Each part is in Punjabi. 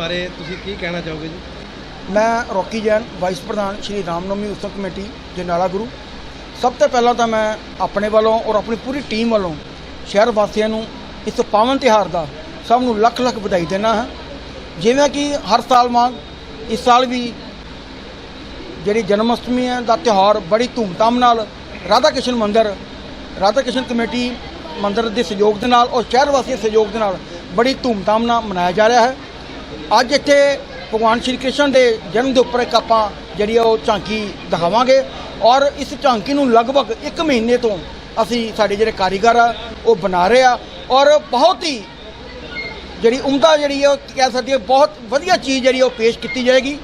ਬਾਰੇ ਤੁਸੀਂ ਕੀ ਕਹਿਣਾ ਚਾਹੋਗੇ ਜੀ? ਮੈਂ ਰੌਕੀ ਜੈਨ ਵਾਈਸ ਪ੍ਰਧਾਨ ਸ਼੍ਰੀ ਰਾਮਨਵਮੀ ਉਤਸਵ ਕਮੇਟੀ, ਜਨਾਲਾ ਗੁਰੂ। ਸਭ ਤੋਂ ਪਹਿਲਾਂ ਤਾਂ ਮੈਂ ਆਪਣੇ ਵੱਲੋਂ ਔਰ ਆਪਣੀ ਪੂਰੀ ਟੀਮ ਵੱਲੋਂ ਸ਼ਹਿਰ ਵਾਸੀਆਂ ਨੂੰ ਇਸ ਪਾਵਨ ਤਿਉਹਾਰ ਦਾ ਸਭ ਨੂੰ ਲੱਖ ਲੱਖ ਵਧਾਈ ਦੇਣਾ ਹੈ। ਜਿਵੇਂ ਕਿ ਹਰ ਸਾਲ ਵਾਂਗ ਇਸ ਸਾਲ ਵੀ ਜਿਹੜੀ ਜਨਮ ਅਸ਼ਟਮੀ ਹੈ ਦਾ ਤਿਉਹਾਰ ਬੜੀ ਧੂਮਧਾਮ ਨਾਲ ਰਾਧਾ ਕ੍ਰਿਸ਼ਨ ਮੰਦਿਰ ਰਾਧਾ ਕ੍ਰਿਸ਼ਨ ਕਮੇਟੀ ਮੰਦਿਰ ਦੇ ਸਹਿਯੋਗ ਦੇ ਨਾਲ ਔਰ ਸ਼ਹਿਰ ਵਾਸੀਆਂ ਦੇ ਸਹਿਯੋਗ ਦੇ ਨਾਲ ਬੜੀ ਧੂਮਧਾਮ ਨਾਲ ਮਨਾਇਆ ਜਾ ਰਿਹਾ ਹੈ। ਅੱਜ ਇੱਥੇ ਭਗਵਾਨ ਸ਼੍ਰੀ ਕ੍ਰਿਸ਼ਨ ਦੇ ਜਨਮ ਦੇ ਉੱਪਰ ਇੱਕ ਆਪਾਂ ਜਿਹੜੀ ਆ ਉਹ ਝਾਂਕੀ ਦਿਖਾਵਾਂਗੇ ਔਰ ਇਸ ਝਾਂਕੀ ਨੂੰ ਲਗਭਗ 1 ਮਹੀਨੇ ਤੋਂ ਅਸੀਂ ਸਾਡੇ ਜਿਹੜੇ ਕਾਰੀਗਰ ਆ, ਉਹ ਬਣਾ ਰਹੇ ਆ ਔਰ ਬਹੁਤ ਹੀ ਜਿਹੜੀ ਉਮਦਾ ਜਿਹੜੀ ਆ, ਉਹ ਕਹਿ ਸਕਦੇ ਬਹੁਤ ਵਧੀਆ ਚੀਜ਼ ਜਿਹੜੀ ਆ, ਉਹ ਪੇਸ਼ ਕੀਤੀ ਜਾਏਗੀ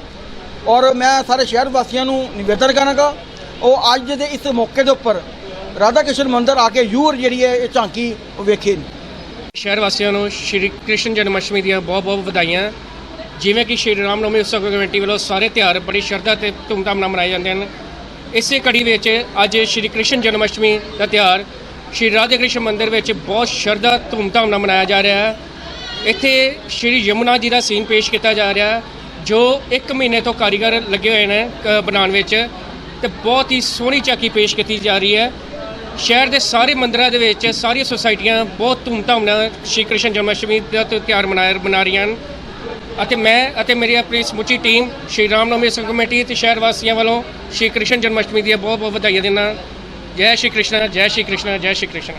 ਔਰ ਮੈਂ ਸਾਰੇ ਸ਼ਹਿਰ ਵਾਸੀਆਂ ਨੂੰ ਨਿਵੇਦਨ ਕਰਾਂਗਾ, ਉਹ ਅੱਜ ਦੇ ਇਸ ਮੌਕੇ ਦੇ ਉੱਪਰ ਰਾਧਾ ਕ੍ਰਿਸ਼ਨ ਮੰਦਿਰ ਆ ਕੇ ਯੂਰ ਜਿਹੜੀ ਹੈ ਇਹ ਝਾਂਕੀ ਉਹ ਵੇਖੇ। ਸ਼ਹਿਰ ਵਾਸੀਆਂ ਨੂੰ ਸ਼੍ਰੀ ਕ੍ਰਿਸ਼ਨ ਜਨਮ ਅਸ਼ਟਮੀ ਦੀਆਂ ਬਹੁਤ-ਬਹੁਤ ਵਧਾਈਆਂ। ਜਿਵੇਂ ਕਿ ਸ਼੍ਰੀ ਰਾਮ ਨੌਮੀ ਉਤਸਵ ਕਮੇਟੀ ਵੱਲੋਂ ਸਾਰੇ ਤਿਉਹਾਰ ਬੜੀ ਸ਼ਰਧਾ ਤੇ ਧੂਮਧਾਮ ਨਾਲ ਮਨਾਏ ਜਾਂਦੇ ਹਨ। ਇਸੇ ਕੜੀ ਵਿੱਚ ਅੱਜ ਸ਼੍ਰੀ ਕ੍ਰਿਸ਼ਨ ਜਨਮ ਅਸ਼ਟਮੀ ਦਾ ਤਿਉਹਾਰ ਸ਼੍ਰੀ ਰਾਧੇ ਕ੍ਰਿਸ਼ਨ ਮੰਦਿਰ ਵਿੱਚ ਬਹੁਤ ਸ਼ਰਧਾ, ਧੂਮਧਾਮ ਨਾਲ ਮਨਾਇਆ ਜਾ ਰਿਹਾ ਹੈ। ਇੱਥੇ ਸ਼੍ਰੀ ਯਮੁਨਾ ਜੀ ਦਾ ਸੀਨ ਪੇਸ਼ ਕੀਤਾ ਜਾ ਰਿਹਾ ਹੈ, ਜੋ 1 ਮਹੀਨੇ ਤੋਂ ਕਾਰੀਗਰ ਲੱਗੇ ਹੋਏ ਨੇ ਕ- ਬਣਾਉਣ ਵਿੱਚ ਤੇ ਬਹੁਤ ਹੀ ਸੋਹਣੀ ਝਾਕੀ ਪੇਸ਼ ਕੀਤੀ ਜਾ ਰਹੀ ਹੈ। ਸ਼ਹਿਰ ਦੇ ਸਾਰੇ ਮੰਦਰਾਂ ਦੇ ਵਿੱਚ ਸਾਰੀਆਂ ਸੁਸਾਇਟੀਆਂ ਬਹੁਤ ਧੂਮਧਾਮ ਨਾਲ ਸ਼੍ਰੀ ਕ੍ਰਿਸ਼ਨ ਜਨਮ ਅਸ਼ਟਮੀ ਦਾ ਤਿਉਹਾਰ ਮਨਾਇਆ ਮਨਾ ਰਹੀਆਂ ਹਨ। ਅਤੇ ਮੈਂ ਅਤੇ ਮੇਰੀ ਆਪਣੀ ਸਮੁੱਚੀ ਟੀਮ ਸ਼੍ਰੀ ਰਾਮ ਨਵਮੀ ਕਮੇਟੀ ਤੇ ਸ਼ਹਿਰ ਵਾਸੀਆਂ ਵੱਲੋਂ ਸ਼੍ਰੀ ਕ੍ਰਿਸ਼ਨ ਜਨਮ ਅਸ਼ਟਮੀ ਦੀਆਂ ਬਹੁਤ ਬਹੁਤ ਵਧਾਈਆਂ ਦਿੰਦਾ ਜੈ ਸ਼੍ਰੀ ਕ੍ਰਿਸ਼ਨ, ਜੈ ਸ਼੍ਰੀ ਕ੍ਰਿਸ਼ਨ, ਜੈ ਸ਼੍ਰੀ ਕ੍ਰਿਸ਼ਨ।